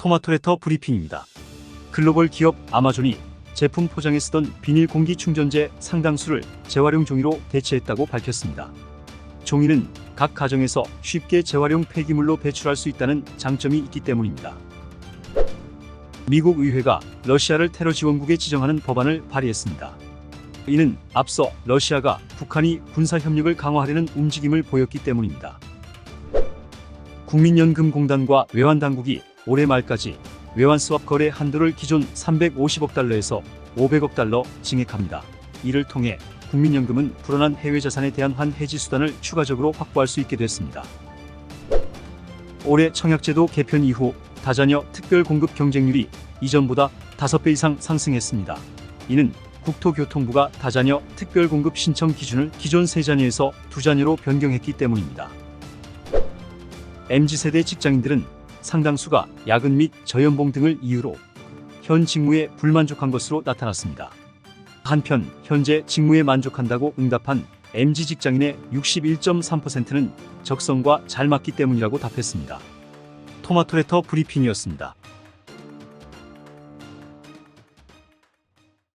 토마토레터 브리핑입니다. 글로벌 기업 아마존이 제품 포장에 쓰던 비닐 공기 충전재 상당수를 재활용 종이로 대체했다고 밝혔습니다. 종이는 각 가정에서 쉽게 재활용 폐기물로 배출할 수 있다는 장점이 있기 때문입니다. 미국 의회가 러시아를 테러 지원국에 지정하는 법안을 발의했습니다. 이는 앞서 러시아가 북한이 군사 협력을 강화하려는 움직임을 보였기 때문입니다. 국민연금공단과 외환당국이 올해 말까지 외환 스왑 거래 한도를 기존 350억 달러에서 500억 달러 증액합니다. 이를 통해 국민연금은 불어난 해외 자산에 대한 환해지 수단을 추가적으로 확보할 수 있게 됐습니다. 올해 청약제도 개편 이후 다자녀 특별 공급 경쟁률이 이전보다 5배 이상 상승했습니다. 이는 국토교통부가 다자녀 특별 공급 신청 기준을 기존 세자녀에서 두자녀로 변경했기 때문입니다. MZ세대 직장인들은 상당수가 야근 및 저연봉 등을 이유로 현 직무에 불만족한 것으로 나타났습니다. 한편 현재 직무에 만족한다고 응답한 MZ 직장인의 61.3%는 적성과 잘 맞기 때문이라고 답했습니다. 토마토레터 브리핑이었습니다.